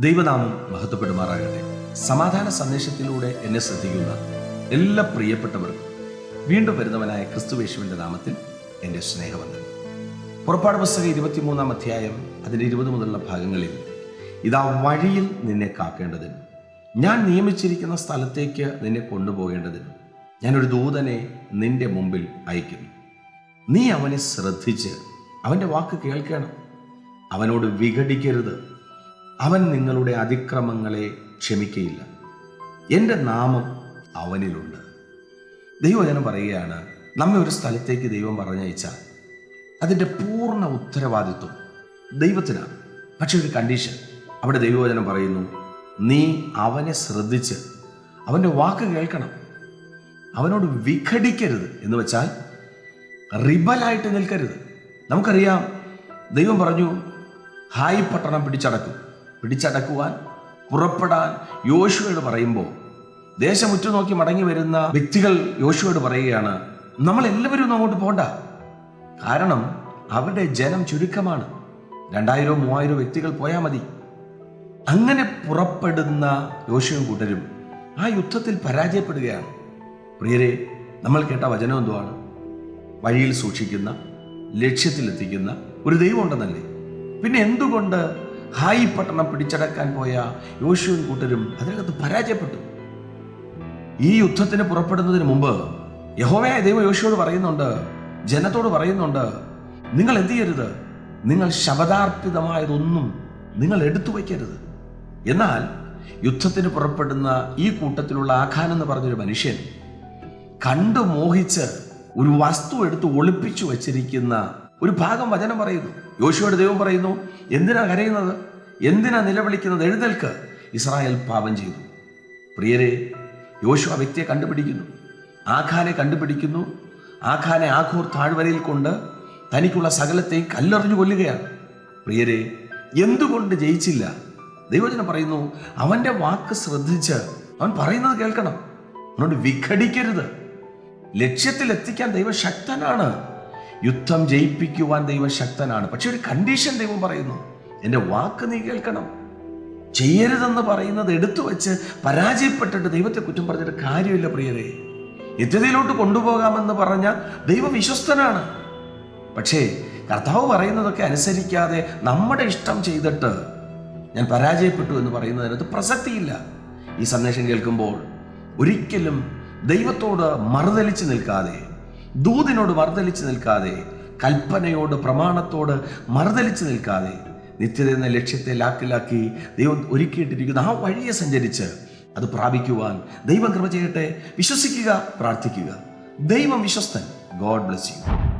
ദൈവനാമം മഹത്വപ്പെടുമാറാകട്ടെ. സമാധാന സന്ദേശത്തിലൂടെ എന്നെ ശ്രദ്ധിക്കുന്ന എല്ലാ പ്രിയപ്പെട്ടവർക്കും വീണ്ടും വരുന്നവനായ ക്രിസ്തുവേശുവിന്റെ നാമത്തിൽ എന്റെ സ്നേഹവന്ദനം. പുറപ്പാട് പുസ്തകം ഇരുപത്തിമൂന്നാം അധ്യായം അതിന്റെ ഇരുപത് മുതലുള്ള ഭാഗങ്ങളിൽ ഇതാ വഴിയിൽ നിന്നെ കാക്കേണ്ടതിന് ഞാൻ നിയമിച്ചിരിക്കുന്ന സ്ഥലത്തേക്ക് നിന്നെ കൊണ്ടുപോകേണ്ടതിന് ഞാനൊരു ദൂതനെ നിന്റെ മുമ്പിൽ അയക്കുന്നു. നീ അവനെ ശ്രദ്ധിച്ച് അവന്റെ വാക്ക് കേൾക്കണം. അവനോട് വിഘടിക്കരുത്. അവൻ നിങ്ങളുടെ അതിക്രമങ്ങളെ ക്ഷമിക്കയില്ല. എന്റെ നാമം അവനിലുണ്ട്. ദൈവജനം പറയുകയാണ് നമ്മെ ഒരു സ്ഥലത്തേക്ക് ദൈവം പറഞ്ഞയച്ചാൽ അതിന്റെ പൂർണ ഉത്തരവാദിത്വം ദൈവത്തിനാണ്. പക്ഷെ ഒരു കണ്ടീഷൻ അവിടെ ദൈവവചനം പറയുന്നു നീ അവനെ ശ്രദ്ധിച്ച് അവന്റെ വാക്ക് കേൾക്കണം. അവനോട് വിഘടിക്കരുത് എന്ന് വെച്ചാൽ റിബലായിട്ട് നിൽക്കരുത്. നമുക്കറിയാം ദൈവം പറഞ്ഞു ഹായ് പട്ടണം പിടിച്ചടക്കും. പിടിച്ചടക്കുവാൻ പുറപ്പെടാൻ യോശുവയോട് പറയുമ്പോൾ ദേശം ഉറ്റുനോക്കി മടങ്ങി വരുന്ന വ്യക്തികൾ യോശുവയോട് പറയുകയാണ് നമ്മൾ എല്ലാവരും ഒന്നും അങ്ങോട്ട് പോണ്ട. കാരണം അവരുടെ ജനം ചുരുക്കമാണ്. രണ്ടായിരോ മൂവായിരോ വ്യക്തികൾ പോയാൽ മതി. അങ്ങനെ പുറപ്പെടുന്ന യോശുവും കൂട്ടരും ആ യുദ്ധത്തിൽ പരാജയപ്പെടുകയാണ്. പ്രിയരെ നമ്മൾ കേട്ട വചനം എന്തുവാണ്? വഴിയിൽ സൂക്ഷിക്കുന്ന ലക്ഷ്യത്തിലെത്തിക്കുന്ന ഒരു ദൈവം ഉണ്ടെന്നല്ലേ പിന്നെ എന്തുകൊണ്ട് ഹായി പട്ടണം പിടിച്ചടക്കാൻ പോയ യോശുവും കൂട്ടരും അതിനകത്ത് പരാജയപ്പെട്ടു. ഈ യുദ്ധത്തിന് പുറപ്പെടുന്നതിന് മുമ്പ് യഹോവയായ ദൈവം യോശുവോട് പറയുന്നുണ്ട് ജനത്തോട് പറയുന്നുണ്ട് നിങ്ങൾ എന്തു ചെയ്യരുത്? നിങ്ങൾ ശബദാർപ്പിതമായതൊന്നും നിങ്ങൾ എടുത്തു വയ്ക്കരുത്. എന്നാൽ യുദ്ധത്തിന് പുറപ്പെടുന്ന ഈ കൂട്ടത്തിലുള്ള ആഖാൻ എന്ന് പറഞ്ഞൊരു മനുഷ്യൻ കണ്ടു മോഹിച്ച് ഒരു വസ്തു എടുത്ത് ഒളിപ്പിച്ചു വച്ചിരിക്കുന്ന ഒരു ഭാഗം വചനം പറയുന്നു. യോശുവയുടെ ദൈവം പറയുന്നു എന്തിനാ കരയുന്നത്? എന്തിനാ നിലവിളിക്കുന്നത്? എഴുന്നേൽക്ക്. ഇസ്രായേൽ പാപം ചെയ്തു. പ്രിയരെ യോശു ആ വ്യക്തിയെ കണ്ടുപിടിക്കുന്നു. ആഖാനെ കണ്ടുപിടിക്കുന്നു. ആഖാനെ ആഖൂർ താഴ്വരയിൽ കൊണ്ട് തനിക്കുള്ള സകലത്തെയും കല്ലെറിഞ്ഞു കൊല്ലുകയാണ്. പ്രിയരെ എന്തുകൊണ്ട് ജയിച്ചില്ല? ദൈവജനം പറയുന്നു അവന്റെ വാക്ക് ശ്രദ്ധിച്ച് അവൻ പറയുന്നത് കേൾക്കണം. അവനോട് വിഘടിക്കരുത്. ലക്ഷ്യത്തിൽ എത്തിക്കാൻ ദൈവം ശക്തനാണ് യുദ്ധം ജയിപ്പിക്കുവാൻ ദൈവം ശക്തനാണ് പക്ഷെ ഒരു കണ്ടീഷൻ ദൈവം പറയുന്നു. എന്റെ വാക്ക് നീ കേൾക്കണം. ചെയ്യരുതെന്ന് പറയുന്നത് എടുത്തു വെച്ച് പരാജയപ്പെട്ടിട്ട് ദൈവത്തെ കുറ്റം പറഞ്ഞിട്ട് കാര്യമില്ല പ്രിയരെ. നിത്യതയിലോട്ട് കൊണ്ടുപോകാമെന്ന് പറഞ്ഞ ദൈവം വിശ്വസ്തനാണ്. പക്ഷേ കർത്താവ് പറയുന്നതൊക്കെ അനുസരിക്കാതെ നമ്മുടെ ഇഷ്ടം ചെയ്തിട്ട് ഞാൻ പരാജയപ്പെട്ടു എന്ന് പറയുന്നതിനകത്ത് പ്രസക്തിയില്ല. ഈ സന്ദേശം കേൾക്കുമ്പോൾ ഒരിക്കലും ദൈവത്തോട് മറുതലിച്ച് നിൽക്കാതെ ദൂതിനോട് മറുതലിച്ച് നിൽക്കാതെ കൽപ്പനയോട് പ്രമാണത്തോട് മറുതലിച്ച് നിൽക്കാതെ നിത്യത എന്ന ലക്ഷ്യത്തെ ലാക്കിലാക്കി ദൈവം ഒരുക്കിയിട്ടിരിക്കുന്ന. ആ വഴിയെ സഞ്ചരിച്ച് അത് പ്രാപിക്കുവാൻ ദൈവം കൃപ ചെയ്യട്ടെ. വിശ്വസിക്കുക പ്രാർത്ഥിക്കുക. ദൈവം വിശ്വസ്തൻ. God bless you.